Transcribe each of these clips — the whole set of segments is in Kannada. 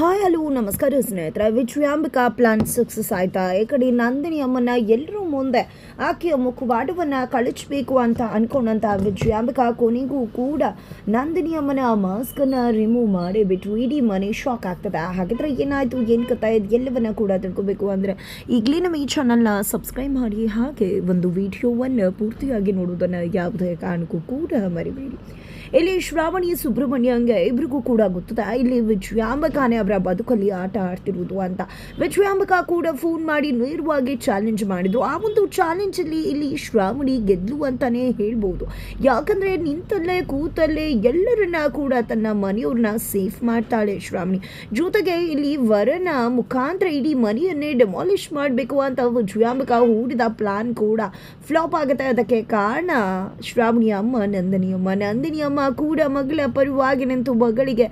ಹಾಯ್, ಹಲೋ, ನಮಸ್ಕಾರ ಸ್ನೇಹಿತರೆ. ವಿಜಯಾಂಬಿಕಾ ಪ್ಲಾನ್ ಸಕ್ಸಸ್ ಆಯ್ತಾ? ಈ ಕಡೆ ನಂದಿನಿ ಅಮ್ಮನ ಎಲ್ಲರೂ ಮುಂದೆ ಆಕೆಯ ಮುಖವಾಡವನ್ನು ಕಳಿಸ್ಬೇಕು ಅಂತ ಅನ್ಕೊಂಡಂತ ವಿಜಯಾಂಬಿಕಾ ಕೊನೆಗೂ ಕೂಡ ನಂದಿನಿ ಅಮ್ಮನ ಮಾಸ್ಕನ್ನು ರಿಮೂವ್ ಮಾಡಿಬಿಟ್ಟು ಇಡೀ ಮನೆ ಶಾಕ್ ಆಗ್ತದೆ. ಹಾಗಿದ್ರೆ ಏನಾಯಿತು? ಏನು ಕಥೆ? ಇದು ಎಲ್ಲವನ್ನ ಕೂಡ ತಿಳ್ಕೊಬೇಕು ಅಂದರೆ ಈಗಲೇ ನಮ್ಮ ಈ ಚಾನಲ್ನ ಸಬ್ಸ್ಕ್ರೈಬ್ ಮಾಡಿ. ಹಾಗೆ ಒಂದು ವಿಡಿಯೋವನ್ನು ಪೂರ್ತಿಯಾಗಿ ನೋಡುವುದನ್ನು ಯಾವುದೇ ಕಾರಣಕ್ಕೂ ಕೂಡ ಮರಿಬೇಡಿ. ಇಲ್ಲಿ ಶ್ರಾವಣಿ ಸುಬ್ರಹ್ಮಣ್ಯಂಗೆ ಇಬ್ರಿಗೂ ಕೂಡ ಗೊತ್ತದೆ ಇಲ್ಲಿ ವಿಜಯಾಂಬಕಾನೆ ಅವರ ಬದುಕಲ್ಲಿ ಆಟ ಆಡ್ತಿರುವುದು ಅಂತ. ವಿಜಯಾಂಬಕಾ ಕೂಡ ಫೋನ್ ಮಾಡಿ ನೇರವಾಗಿ ಚಾಲೆಂಜ್ ಮಾಡಿದ್ರು. ಆ ಒಂದು ಚಾಲೆಂಜಲ್ಲಿ ಇಲ್ಲಿ ಶ್ರಾವಣಿ ಗೆದ್ಲು ಅಂತಾನೆ ಹೇಳ್ಬೋದು. ಯಾಕಂದ್ರೆ ನಿಂತಲ್ಲೇ ಕೂತಲ್ಲೇ ಎಲ್ಲರನ್ನ ಕೂಡ ತನ್ನ ಮನೆಯವ್ರನ್ನ ಸೇಫ್ ಮಾಡ್ತಾಳೆ ಶ್ರಾವಣಿ. ಜೊತೆಗೆ ಇಲ್ಲಿ ವರನ ಮುಖಾಂತರ ಇಡೀ ಮನೆಯನ್ನೇ ಡೆಮಾಲಿಷ್ ಮಾಡಬೇಕು ಅಂತ ವಿಜಯಾಂಬಕಾ ಹೂಡಿದ ಪ್ಲಾನ್ ಕೂಡ ಫ್ಲಾಪ್ ಆಗುತ್ತೆ. ಅದಕ್ಕೆ ಕಾರಣ ಶ್ರಾವಣಿ ಅಮ್ಮ, ನಂದಿನಿ ಅಮ್ಮ. ನಂದಿನಿ ಕೂಡ ಮಗಳ ಪರವಾಗಿ ನಿಂತು ಮಗಳಿಗೆ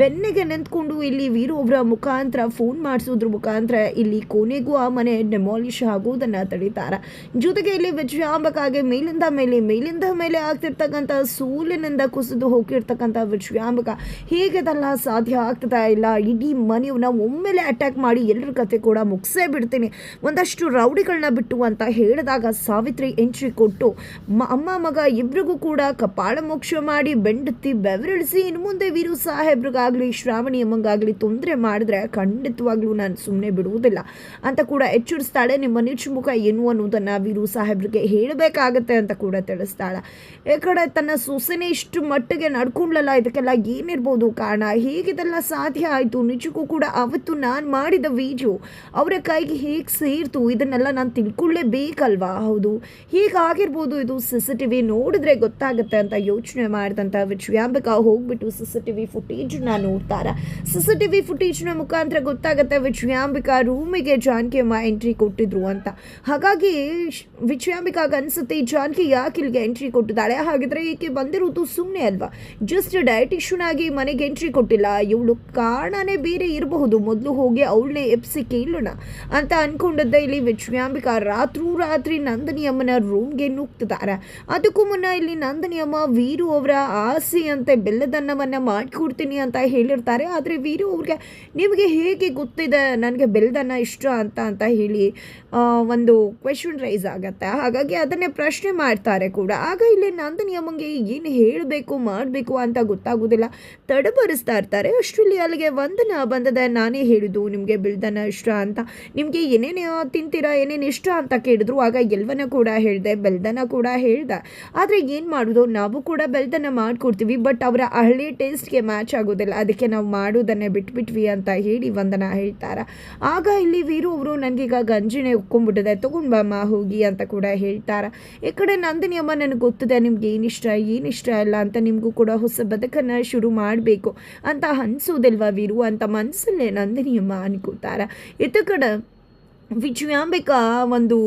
ಬೆನ್ನಿಗೆ ನಿಂತ್ಕೊಂಡು ಇಲ್ಲಿ ವೀರು ಒಬ್ಬರ ಮುಖಾಂತರ ಫೋನ್ ಮಾಡಿಸೋದ್ರ ಮುಖಾಂತರ ಇಲ್ಲಿ ಕೊನೆಗೂ ಆ ಮನೆ ಡೆಮಾಲಿಷ್ ಆಗೋದನ್ನು ತಡೀತಾರ. ಜೊತೆಗೆ ಇಲ್ಲಿ ವಿಜಯಾಂಬಕಾಗೆ ಮೇಲಿಂದ ಮೇಲೆ ಮೇಲಿಂದ ಮೇಲೆ ಆಗ್ತಿರ್ತಕ್ಕಂಥ ಸೂಲಿನಿಂದ ಕುಸಿದು ಹೋಗಿರ್ತಕ್ಕಂಥ ವಿಜಯಾಂಬಕ ಹೇಗೆದೆಲ್ಲ ಸಾಧ್ಯ ಆಗ್ತದ ಇಲ್ಲ, ಇಡೀ ಮನೆಯವ್ನ ಒಮ್ಮೆಲೆ ಅಟ್ಯಾಕ್ ಮಾಡಿ ಎಲ್ಲರ ಕತೆ ಕೂಡ ಮುಗಿಸೇ ಬಿಡ್ತೀನಿ. ಒಂದಷ್ಟು ರೌಡಿಗಳನ್ನ ಬಿಟ್ಟು ಅಂತ ಹೇಳಿದಾಗ ಸಾವಿತ್ರಿ ಎಂಟ್ರಿ ಕೊಟ್ಟು ಅಮ್ಮ ಮಗ ಇಬ್ರಿಗೂ ಕೂಡ ಕಪಾಳ ಮೋಕ್ಷ ಮಾಡಿ ಬೆಂಡತ್ತಿ ಬೆವರಿಳಿಸಿ, ಇನ್ನು ಮುಂದೆ ವೀರು ಸಾಹೇಬ್ರಿಗಾಗಲಿ, ಶ್ರಾವಣಿ ಅಮ್ಮಂಗಾಗಲಿ ತೊಂದರೆ ಮಾಡಿದ್ರೆ ಖಂಡಿತವಾಗ್ಲೂ ನಾನು ಸುಮ್ಮನೆ ಬಿಡುವುದಿಲ್ಲ. ಅಂತ ಕೂಡ ಎಚ್ಚರಿಸ್ತಾಳೆ ನಿಮ್ಮ ಮುಖ ಏನು ಅನ್ನೋದನ್ನು ವೀರು ಸಾಹೇಬ್ರಿಗೆ ಹೇಳಬೇಕಾಗತ್ತೆ ಅಂತ ಕೂಡ ತಿಳಿಸ್ತಾಳೆ. ಈ ಕಡೆ ತನ್ನ ಸೊಸೆನೆ ಇಷ್ಟು ಮಟ್ಟಿಗೆ ನಡ್ಕೊಂಡ್ಲಲ್ಲ ಇದಕ್ಕೆಲ್ಲ ಏನಿರ್ಬೋದು? ಕಾರಣ ಹೇಗಿದೆಲ್ಲ ಸಾಧ್ಯ ಆಯಿತು? ನಿಜಕ್ಕೂ ಕೂಡ ಅವತ್ತು ನಾನು ಮಾಡಿದ ವಿಡಿಯೋ ಅವರ ಕೈಗೆ ಹೇಗೆ ಸೇರ್ತು? ಇದನ್ನೆಲ್ಲ ನಾನು ತಿಳ್ಕೊಳ್ಳೇಬೇಕಲ್ವಾ? ಹೌದು. ಹೀಗಾಗಿರ್ಬೋದು ಇದು? ಸಿ ಟಿ ವಿ ನೋಡಿದ್ರೆ ಗೊತ್ತಾಗುತ್ತೆ ಅಂತ ಯೋಚನೆ ಮಾಡಿದಂಥ ವಿಜಯಾಂಬಿಕಾ ಹೋಗ್ಬಿಟ್ಟು ಸಿ ಸಿ ಟಿ ವಿ ಫುಟೇಜ್ನ ನೋಡ್ತಾರ? ಸಿ ಸಿ ಟಿ ವಿ ಫುಟೇಜ್ನ ಮುಖಾಂತರ ಗೊತ್ತಾಗುತ್ತೆ ವಿಜಯಾಂಬಿಕಾ ರೂಮಿಗೆ ಜಾನ್ಕಿ ಅಮ್ಮ ಎಂಟ್ರಿ ಕೊಟ್ಟಿದ್ರು ಅಂತ. ಹಾಗಾಗಿ ವಿಜಯಾಂಬಿಕಾಗ ಅನ್ಸುತ್ತೆ ಜಾನಕಿ ಯಾಕೆ ಇಲ್ಲಿಗೆ ಎಂಟ್ರಿ ಕೊಟ್ಟಿದ್ದಾಳೆ? ಹಾಗಿದ್ರೆ ಈಕೆ ಬಂದಿರೋದು ಸುಮ್ಮನೆ ಅಲ್ವಾ? ಜಸ್ಟ್ ಡಯಟಿಷನ್ ಆಗಿ ಮನೆಗೆ ಎಂಟ್ರಿ ಕೊಟ್ಟಿಲ್ಲ. ಇವಳು ಕಾರಣನೇ ಬೇರೆ ಇರಬಹುದು. ಮೊದಲು ಹೋಗಿ ಅವಳನ್ನೇ ಎಪ್ಸಿ ಕೇಳೋಣ ಅಂತ ಅನ್ಕೊಂಡಿದ್ದೆ ಇಲ್ಲಿ ವಿಜಯಾಂಬಿಕಾ ರಾತ್ರೂ ರಾತ್ರಿ ನಂದಿನಿ ಅಮ್ಮನ ರೂಮ್ಗೆ ನುಗ್ತಿದ್ದಾರೆ ಅದಕ್ಕೂ ಮುನ್ನ ಇಲ್ಲಿ ನಂದಿನಿ ಅಮ್ಮ ವೀರು ಅವರ ಆಸೆಯಂತೆ ಬೆಲ್ಲದನ್ನವನ್ನು ಮಾಡಿಕೊಡ್ತೀನಿ ಅಂತ ಹೇಳಿರ್ತಾರೆ. ಆದರೆ ವೀರು ಅವ್ರಿಗೆ ನಿಮಗೆ ಹೇಗೆ ಗೊತ್ತಿದೆ ನನಗೆ ಬೆಲ್ಲದನ್ನ ಇಷ್ಟ ಅಂತ ಅಂತ ಹೇಳಿ ಒಂದು ಕ್ವೆಶನ್ ರೈಸ್ ಆಗತ್ತೆ. ಹಾಗಾಗಿ ಅದನ್ನೇ ಪ್ರಶ್ನೆ ಮಾಡ್ತಾರೆ ಕೂಡ. ಆಗ ಇಲ್ಲಿ ನಂದಿನಿ ಅಮ್ಮಂಗೆ ಏನು ಹೇಳಬೇಕು, ಮಾಡಬೇಕು ಅಂತ ಗೊತ್ತಾಗೋದಿಲ್ಲ. ತಡಬರಿಸ್ತಾ ಇರ್ತಾರೆ. ಅಷ್ಟರಲ್ಲಿ ಅಲ್ಲಿಗೆ ವಂದನ ಬಂದದ ನಾನೇ ಹೇಳಿದ್ದು ನಿಮಗೆ ಬೆಲ್ಲದನ್ನ ಇಷ್ಟ ಅಂತ. ನಿಮಗೆ ಏನೇನು ತಿಂತೀರಾ, ಏನೇನು ಇಷ್ಟ ಅಂತ ಕೇಳಿದ್ರು. ಆಗ ಎಲ್ವನ ಕೂಡ ಹೇಳಿದೆ ಬೆಲ್ದನ ಕೂಡ ಹೇಳಿದೆ. ಆದರೆ ಏನು ಮಾಡೋದು? ನಾವು ಕೂಡ ಬೆಲ್ದನ ಮಾಡಿಕೊಡ್ತೀವಿ ಬಟ್ ಅವರ ಹಳ್ಳಿ ಟೇಸ್ಟ್ಗೆ ಮ್ಯಾಚ್ ಆಗೋದಿಲ್ಲ. ಅದಕ್ಕೆ ನಾವು ಮಾಡೋದನ್ನೇ ಬಿಟ್ಬಿಟ್ವಿ ಅಂತ ಹೇಳಿ ವಂದನ ಹೇಳ್ತಾರೆ. ಆಗ ಇಲ್ಲಿ ವೀರು ಅವರು ನನಗೀಗ ಗಂಜಿನೇ ಉಕ್ಕೊಂಡ್ಬಿಟ್ಟಿದೆ ತೊಗೊಂಡು ಬಮ್ಮ ಹೋಗಿ ಅಂತ ಕೂಡ ಹೇಳ್ತಾರೆ. ಈ ಕಡೆ ನಂದಿನಿ ಅಮ್ಮ ನನಗೆ ಗೊತ್ತಿದೆ, ನಿಮ್ಗೆ ಏನಿಷ್ಟ ಏನಿಷ್ಟ ಇಲ್ಲ ಅಂತ ನಿಮಗೂ ಕೂಡ ಹೊಸ ಬದುಕನ್ನು ಶುರು ಮಾಡಬೇಕು ಅಂತ ಅನ್ಸೋದಿಲ್ವ ವೀರು ಅಂತ ಮನಸ್ಸಲ್ಲೇ ನಂದಿನಿ ಅಮ್ಮ ಅನ್ಕೋತಾರೆ ಇತ್ತ ಕಡೆ ವಿಜಯಾಂಬಿಕಾ ಒಂದು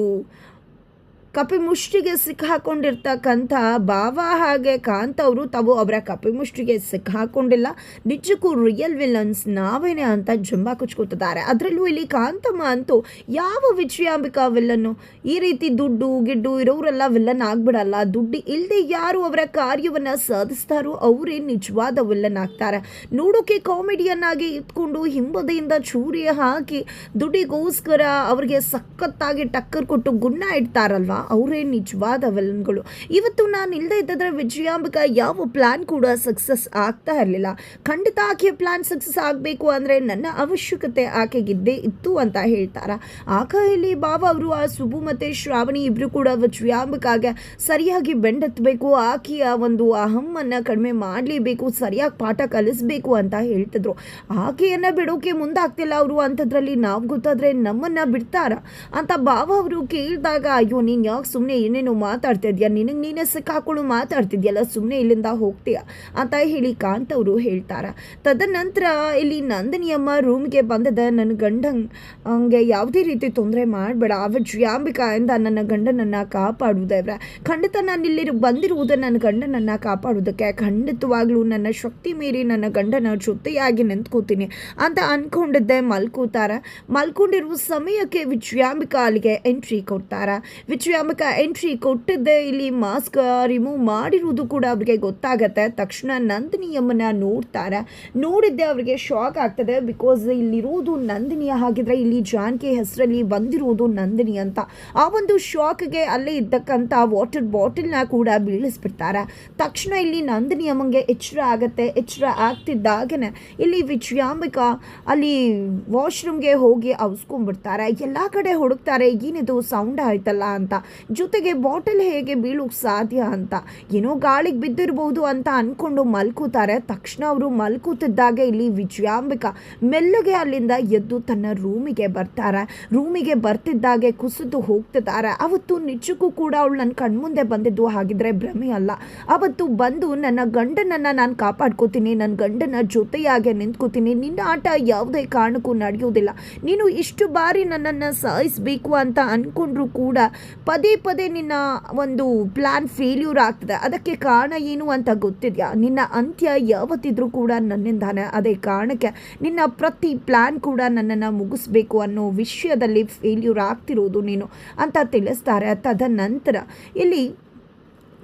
ಕಪಿಮುಷ್ಟಿಗೆ ಸಿಕ್ಕಾಕೊಂಡಿರ್ತಕ್ಕಂಥ ಭಾವ ಹಾಗೆ ಕಾಂತವರು, ತಾವು ಅವರ ಕಪಿಮುಷ್ಟಿಗೆ ಸಿಕ್ಕಾಕೊಂಡಿಲ್ಲ. ನಿಜಕ್ಕೂ ರಿಯಲ್ ವಿಲನ್ಸ್ ನಾವೇನೆ ಅಂತ ಜಂಬ ಕುಚ್ಕೋತಿದ್ದಾರೆ ಅದರಲ್ಲೂ ಇಲ್ಲಿ ಕಾಂತಮ್ಮ ಅಂತೂ ಯಾವ ವಿಜಯಾಂಬಿಕಾ ವಿಲ್ಲನ್ನು ಈ ರೀತಿ ದುಡ್ಡು, ಗಿಡ್ಡು ಇರೋರೆಲ್ಲ ವಿಲ್ಲನ್ ಆಗ್ಬಿಡಲ್ಲ. ದುಡ್ಡು ಇಲ್ಲದೆ ಯಾರು ಅವರ ಕಾರ್ಯವನ್ನು ಸಾಧಿಸ್ತಾರೋ ಅವರೇ ನಿಜವಾದ ವಿಲ್ಲನ್ ಆಗ್ತಾರೆ. ನೋಡೋಕೆ ಕಾಮಿಡಿಯನ್ ಆಗಿ ಇಟ್ಕೊಂಡು ಹಿಂಬದಿಯಿಂದ ಚೂರಿ ಹಾಕಿ ದುಡ್ಡಿಗೋಸ್ಕರ ಅವ್ರಿಗೆ ಸಖತ್ತಾಗಿ ಟಕ್ಕರ್ ಕೊಟ್ಟು ಗುಣ ಇಡ್ತಾರಲ್ವಾ? ಅವರೇ ನಿಜವಾದ ವಿಲನ್ಗಳು ಇವತ್ತು ನಾನು ಇಲ್ಲದೆ ಇದ್ದಿದ್ರೆ ವಿಜಯಾಂಬಿಕ ಯಾವ ಪ್ಲ್ಯಾನ್ ಕೂಡ ಸಕ್ಸಸ್ ಆಗ್ತಾ ಇರಲಿಲ್ಲ. ಖಂಡಿತ ಆಕೆಯ ಪ್ಲ್ಯಾನ್ ಸಕ್ಸಸ್ ಆಗಬೇಕು ಅಂದರೆ ನನ್ನ ಅವಶ್ಯಕತೆ ಆಕೆಗಿದ್ದೇ ಇತ್ತು ಅಂತ ಹೇಳ್ತಾರೆ. ಆಗ ಇಲ್ಲಿ ಬಾಬಾ ಅವರು, ಆ ಸುಬು ಮತ್ತು ಶ್ರಾವಣಿ ಇಬ್ಬರು ಕೂಡ ವಿಜಯಾಂಬಿಕಾಗೆ ಸರಿಯಾಗಿ ಬೆಂಡೆತ್ತಬೇಕು ಆಕೆಯ ಒಂದು ಅಹಮ್ಮನ್ನು ಕಡಿಮೆ ಮಾಡಲೇಬೇಕು, ಸರಿಯಾಗಿ ಪಾಠ ಕಲಿಸ್ಬೇಕು ಅಂತ ಹೇಳ್ತಿದ್ರು. ಆಕೆಯನ್ನು ಬಿಡೋಕೆ ಮುಂದಾಗ್ತಿಲ್ಲ ಅವರು, ಅಂಥದ್ರಲ್ಲಿ ನಾವು ಗೊತ್ತಾದರೆ ನಮ್ಮನ್ನು ಬಿಡ್ತಾರ ಅಂತ ಬಾಬಾ ಅವರು ಕೇಳಿದಾಗ, ಅಯ್ಯೋ, ನೀನು ಯಾಕೆ ಸುಮ್ಮನೆ ಏನೇನೋ ಮಾತಾಡ್ತಿದ್ಯಾ ನಿನಗೆ ನೀನೇ ಸಿಕ್ಕಾಕೊಂಡು ಮಾತಾಡ್ತಿದ್ಯಲ್ಲ ಸುಮ್ಮನೆ ಇಲ್ಲಿಂದ ಹೋಗ್ತೀಯ? ಅಂತ ಹೇಳಿ ಕಾಂತ್ ಅವರು ಹೇಳ್ತಾರ. ತದನಂತರ ಇಲ್ಲಿ ನಂದಿನಿಯಮ್ಮ ರೂಮ್ಗೆ ಬಂದದ. ನನ್ನ ಗಂಡ ಹಂಗೆ ಯಾವುದೇ ರೀತಿ ತೊಂದರೆ ಮಾಡಬೇಡ. ಅವ ಜ್ಯಾಂಬಿಕಾಯಿಂದ ನನ್ನ ಗಂಡನನ್ನು ಕಾಪಾಡುವುದೇವ್ರೆ ಖಂಡಿತ ನಾನು ಇಲ್ಲಿ ಬಂದಿರುವುದು ನನ್ನ ಗಂಡನನ್ನು ಕಾಪಾಡೋದಕ್ಕೆ ಖಂಡಿತವಾಗ್ಲೂ ನನ್ನ ಶಕ್ತಿ ಮೀರಿ ನನ್ನ ಗಂಡನ ಜೊತೆಯಾಗಿ ನಿಂತ್ಕೋತೀನಿ ಅಂತ ಅಂದ್ಕೊಂಡಿದ್ದೆ ಮಲ್ಕೋತಾರ. ಮಲ್ಕೊಂಡಿರುವ ಸಮಯಕ್ಕೆ ವಿಜಯಾಂಬಿಕಾ ಅಲ್ಲಿಗೆ ಎಂಟ್ರಿ ಕೊಡ್ತಾರ. ವಿಜಯ ವಿಜಯಾಂಬಿಕಾ ಎಂಟ್ರಿ ಕೊಟ್ಟಿದ್ದೆ ಇಲ್ಲಿ ಮಾಸ್ಕ್ ರಿಮೂವ್ ಮಾಡಿರುವುದು ಕೂಡ ಅವರಿಗೆ ಗೊತ್ತಾಗತ್ತೆ. ತಕ್ಷಣ ನಂದಿನಿಯಮ್ಮನ ನೋಡ್ತಾರೆ. ನೋಡಿದ್ದೆ ಅವರಿಗೆ ಶಾಕ್ ಆಗ್ತದೆ. ಬಿಕಾಸ್ ಇಲ್ಲಿರುವುದು ನಂದಿನಿಯ ಹಾಗಿದ್ರೆ ಇಲ್ಲಿ ಜಾನ್ಕಿ ಹೆಸರಲ್ಲಿ ಬಂದಿರುವುದು ನಂದಿನಿ ಅಂತ. ಆ ಒಂದು ಶಾಕ್ಗೆ ಅಲ್ಲೇ ಇದ್ದಕ್ಕಂಥ ವಾಟರ್ ಬಾಟಲ್ನ ಕೂಡ ಬೀಳಿಸ್ಬಿಡ್ತಾರೆ. ತಕ್ಷಣ ಇಲ್ಲಿ ನಂದಿನಿ ಅಮ್ಮಂಗೆ ಎಚ್ಚರ ಆಗತ್ತೆ. ಎಚ್ಚರ ಆಗ್ತಿದ್ದಾಗನೇ ಇಲ್ಲಿ ವಿಜಯಾಂಬಿಕ ಅಲ್ಲಿ ವಾಶ್ರೂಮ್ಗೆ ಹೋಗಿ ಅವಸ್ಕೊಂಡ್ಬಿಡ್ತಾರೆ. ಎಲ್ಲ ಕಡೆ ಹುಡುಕ್ತಾರೆ. ಏನಿದು ಸೌಂಡ್ ಆಯ್ತಲ್ಲ ಅಂತ. ಜೊತೆಗೆ ಬಾಟಲ್ ಹೇಗೆ ಬೀಳೋಕ್ಕೆ ಸಾಧ್ಯ ಅಂತ? ಏನೋ ಗಾಳಿಗೆ ಬಿದ್ದಿರ್ಬೋದು ಅಂತ ಅಂದ್ಕೊಂಡು ಮಲ್ಕೋತಾರೆ. ತಕ್ಷಣ ಅವರು ಮಲ್ಕೋತಿದ್ದಾಗೆ ಇಲ್ಲಿ ವಿಜಯಾಂಬಿಕಾ ಮೆಲ್ಲಗೆ ಅಲ್ಲಿಂದ ಎದ್ದು ತನ್ನ ರೂಮಿಗೆ ಬರ್ತಾರೆ. ರೂಮಿಗೆ ಬರ್ತಿದ್ದಾಗೆ ಕುಸಿದು ಹೋಗ್ತಿದ್ದಾರೆ. ಅವತ್ತು ನಿಜಕ್ಕೂ ಕೂಡ ಅವಳು ನನ್ನ ಕಣ್ಮುಂದೆ ಬಂದಿದ್ದು ಹಾಗಿದ್ರೆ ಭ್ರಮೆ ಅಲ್ಲ. ಅವತ್ತು ಬಂದು ನನ್ನ ಗಂಡನನ್ನು ನಾನು ಕಾಪಾಡ್ಕೋತೀನಿ ನನ್ನ ಗಂಡನ ಜೊತೆಯಾಗೆ ನಿಂತ್ಕೋತೀನಿ. ನಿನ್ನ ಆಟ ಯಾವುದೇ ಕಾರಣಕ್ಕೂ ನಡೆಯೋದಿಲ್ಲ. ನೀನು ಇಷ್ಟು ಬಾರಿ ನನ್ನನ್ನು ಸಾಯಿಸಬೇಕು ಅಂತ ಅಂದ್ಕೊಂಡ್ರು ಕೂಡ ಪದೇ ಪದೇ ಪದೇ ನಿನ್ನ ಒಂದು ಪ್ಲ್ಯಾನ್ ಫೇಲ್ಯೂರ್ ಆಗ್ತದೆ. ಅದಕ್ಕೆ ಕಾರಣ ಏನು ಅಂತ ಗೊತ್ತಿದೆಯಾ? ನಿನ್ನ ಅಂತ್ಯ ಯಾವತ್ತಿದ್ರೂ ಕೂಡ ನನ್ನಿಂದಾನೆ. ಅದೇ ಕಾರಣಕ್ಕೆ ನಿನ್ನ ಪ್ರತಿ ಪ್ಲ್ಯಾನ್ ಕೂಡ ನನ್ನನ್ನು ಮುಗಿಸ್ಬೇಕು ಅನ್ನೋ ವಿಷಯದಲ್ಲಿ ಫೇಲ್ಯೂರ್ ಆಗ್ತಿರೋದು ನೀನು ಅಂತ ತಿಳಿಸ್ತಾರೆ. ತದನಂತರ ಇಲ್ಲಿ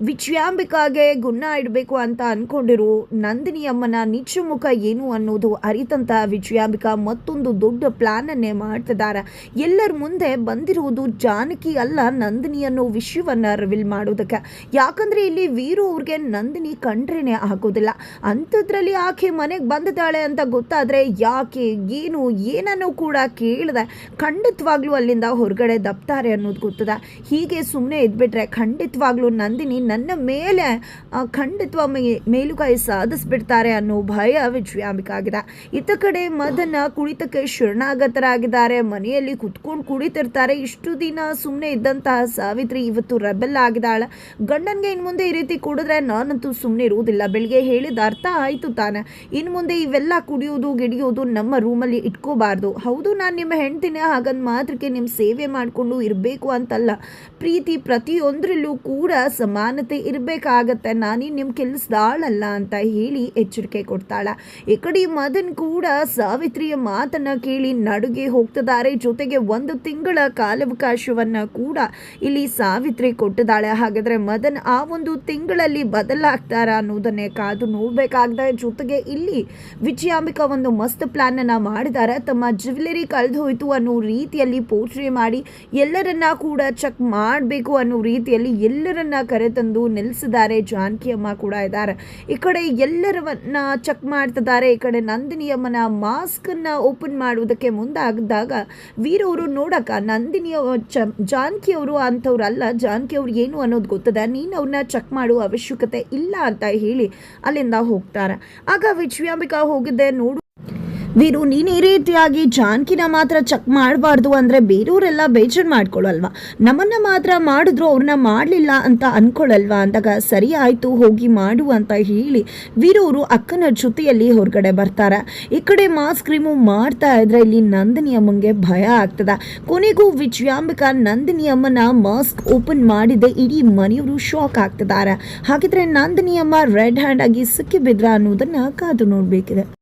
ವಿಜಯಾಂಬಿಕಾಗೆ ಗುಣ ಇಡಬೇಕು ಅಂತ ಅಂದ್ಕೊಂಡಿರು ನಂದಿನಿ ಅಮ್ಮನ ನಿಜ ಮುಖ ಏನು ಅನ್ನೋದು ಅರಿತಂತ ವಿಜಯಾಂಬಿಕಾ ಮತ್ತೊಂದು ದೊಡ್ಡ ಪ್ಲಾನನ್ನೇ ಮಾಡ್ತಿದ್ದಾರೆ ಎಲ್ಲರ ಮುಂದೆ ಬಂದಿರುವುದು ಜಾನಕಿ ಅಲ್ಲ ನಂದಿನಿ ಅನ್ನೋ ವಿಷಯವನ್ನ ರಿವೀಲ್ ಮಾಡೋದಕ್ಕೆ. ಯಾಕಂದ್ರೆ ಇಲ್ಲಿ ವೀರು ಅವ್ರಿಗೆ ನಂದಿನಿ ಕಂಡ್ರೇನೆ ಆಗೋದಿಲ್ಲ. ಅಂಥದ್ರಲ್ಲಿ ಆಕೆ ಮನೆಗೆ ಬಂದಿದ್ದಾಳೆ ಅಂತ ಗೊತ್ತಾದ್ರೆ ಯಾಕೆ, ಏನು, ಏನನ್ನೋ ಕೂಡ ಕೇಳಿದೆ ಖಂಡಿತವಾಗ್ಲೂ ಅಲ್ಲಿಂದ ಹೊರಗಡೆ ದಪ್ತಾರೆ ಅನ್ನೋದು ಗೊತ್ತದ. ಹೀಗೆ ಸುಮ್ಮನೆ ಇದ್ಬಿಟ್ರೆ ಖಂಡಿತವಾಗ್ಲೂ ನಂದಿನಿ ನನ್ನ ಮೇಲೆ ಖಂಡಿತವ ಮೇ- ಮೇಲುಗೈ ಸಾಧಿಸ್ಬಿಡ್ತಾರೆ ಅನ್ನೋ ಭಯ ವಿಜಯಾಂಬಿಕಾಗಿದೆ ಇತ್ತ ಕಡೆ ಮದನ ಕುಳಿತಕ್ಕೆ ಶರಣಾಗತರಾಗಿದ್ದಾರೆ. ಮನೆಯಲ್ಲಿ ಕುತ್ಕೊಂಡು ಕುಳಿತಿರ್ತಾರೆ. ಇಷ್ಟು ದಿನ ಸುಮ್ಮನೆ ಇದ್ದಂತಹ ಸಾವಿತ್ರಿ ಇವತ್ತು ರೆಬೆಲ್ ಆಗಿದ್ದಾಳೆ. ಗಂಡನ್ಗೆ ಇನ್ನು ಮುಂದೆ ಈ ರೀತಿ ಕುಡಿದ್ರೆ ನಾನಂತೂ ಸುಮ್ಮನೆ ಇರುವುದಿಲ್ಲ. ಬೆಳಿಗ್ಗೆ ಹೇಳಿದ ಅರ್ಥ ಆಯಿತು ತಾನೆ. ಇನ್ನು ಮುಂದೆ ಇವೆಲ್ಲ ಕುಡಿಯೋದು, ಗಿಡಿಯೋದು ನಮ್ಮ ರೂಮಲ್ಲಿ ಇಟ್ಕೋಬಾರ್ದು. ಹೌದು, ನಾನು ನಿಮ್ಮ ಹೆಣ್ತೀನಿ ಹಾಗಂದ್ ಮಾತ್ರಕ್ಕೆ ನಿಮ್ಮ ಸೇವೆ ಮಾಡಿಕೊಂಡು ಇರಬೇಕು ಅಂತಲ್ಲ. ಪ್ರೀತಿ ಪ್ರತಿಯೊಂದರಲ್ಲೂ ಕೂಡ ಸಮಾನತೆ ಇರಬೇಕಾಗತ್ತೆ. ನಾನೇ ನಿಮ್ಮ ಕೆಲಸದಾಳಲ್ಲ ಅಂತ ಹೇಳಿ ಎಚ್ಚರಿಕೆ ಕೊಡ್ತಾಳೆ. ಈ ಕಡೆ ಮದನ್ ಕೂಡ ಸಾವಿತ್ರಿಯ ಮಾತನ್ನು ಕೇಳಿ ನಡುಗೆ ಹೋಗ್ತಿದ್ದಾರೆ ಜೊತೆಗೆ ಒಂದು ತಿಂಗಳ ಕಾಲಾವಕಾಶವನ್ನು ಕೂಡ ಇಲ್ಲಿ ಸಾವಿತ್ರಿ ಕೊಟ್ಟಿದ್ದಾಳೆ ಹಾಗಾದರೆ ಮದನ್ ಆ ಒಂದು ತಿಂಗಳಲ್ಲಿ ಬದಲಾಗ್ತಾರ ಅನ್ನೋದನ್ನೇ ಕಾದು ನೋಡ್ಬೇಕಾಗ್ದ. ಜೊತೆಗೆ ಇಲ್ಲಿ ವಿಜಯಾಂಬಿಕಾ ಒಂದು ಮಸ್ತ್ ಪ್ಲ್ಯಾನನ್ನು ಮಾಡಿದ್ದಾರೆ ತಮ್ಮ ಜ್ಯುವೆಲರಿ ಕಳೆದು ಹೋಯ್ತು ಅನ್ನೋ ರೀತಿಯಲ್ಲಿ ಪೋಟ್ರಿ ಮಾಡಿ ಎಲ್ಲರನ್ನ ಕೂಡ ಚೆಕ್ ಮಾಡಬೇಕು ಅನ್ನೋ ರೀತಿಯಲ್ಲಿ ಎಲ್ಲರನ್ನ ಕರೆತಂದು ನಿಲ್ಲಿಸಿದ್ದಾರೆ. ಜಾನಕಿ ಅಮ್ಮ ಕೂಡ ಇದ್ದಾರೆ. ಈ ಕಡೆ ಎಲ್ಲರವನ್ನ ಚೆಕ್ ಮಾಡ್ತಿದ್ದಾರೆ. ಈ ಕಡೆ ನಂದಿನಿ ಅಮ್ಮನ ಮಾಸ್ಕ್ ಅನ್ನ ಓಪನ್ ಮಾಡುವುದಕ್ಕೆ ಮುಂದಾಗಿದ್ದಾಗ ವೀರವರು ನೋಡಕ ನಂದಿನಿ ಅವ- ಚ- ಜಾನಕಿ ಅವರು ಅಂಥವ್ರಲ್ಲ ಜಾನಕಿ ಅವ್ರು ಏನು ಅನ್ನೋದು ಗೊತ್ತದ. ನೀನು ಅವ್ರನ್ನ ಚೆಕ್ ಮಾಡುವ ಅವಶ್ಯಕತೆ ಇಲ್ಲ ಅಂತ ಹೇಳಿ ಅಲ್ಲಿಂದ ಹೋಗ್ತಾರೆ. ಆಗ ವಿಜಯಾಂಬಿಕಾ ಹೋಗಿದ್ದೆ ನೋಡು. ವೀರು ನೀನು ಈ ರೀತಿಯಾಗಿ ಜಾನ್ಕಿನ ಮಾತ್ರ ಚೆಕ್ ಮಾಡಬಾರ್ದು ಅಂದರೆ ಬೇರೆಯವರೆಲ್ಲ ಬೇಜಾರು ಮಾಡ್ಕೊಳ್ಳಲ್ವಾ? ನಮ್ಮನ್ನ ಮಾತ್ರ ಮಾಡಿದ್ರು ಅವ್ರನ್ನ ಮಾಡಲಿಲ್ಲ ಅಂತ ಅನ್ಕೊಳ್ಳಲ್ವಾ? ಅಂದಾಗ ಸರಿ ಆಯಿತು, ಹೋಗಿ ಮಾಡು ಅಂತ ಹೇಳಿ ವೀರವರು ಅಕ್ಕನ ಜೊತೆಯಲ್ಲಿ ಹೊರಗಡೆ ಬರ್ತಾರೆ. ಈ ಕಡೆ ಮಾಸ್ಕ್ ರಿಮೂವ್ ಮಾಡ್ತಾ ಇದ್ರೆ ಇಲ್ಲಿ ನಂದಿನಿ ಅಮ್ಮಂಗೆ ಭಯ ಆಗ್ತದ. ಕೊನೆಗೂ ವಿಜಯಾಂಬಿಕಾ ನಂದಿನಿ ಅಮ್ಮನ ಮಾಸ್ಕ್ ಓಪನ್ ಮಾಡಿದೆ, ಇಡೀ ಮನೆಯವರು ಶಾಕ್ ಆಗ್ತಿದ್ದಾರೆ ಹಾಗಿದ್ರೆ ನಂದಿನಿ ಅಮ್ಮ ರೆಡ್ ಹ್ಯಾಂಡ್ ಆಗಿ ಸಿಕ್ಕಿ ಬಿದ್ರ ಅನ್ನೋದನ್ನ ಕಾದು ನೋಡಬೇಕಿದೆ.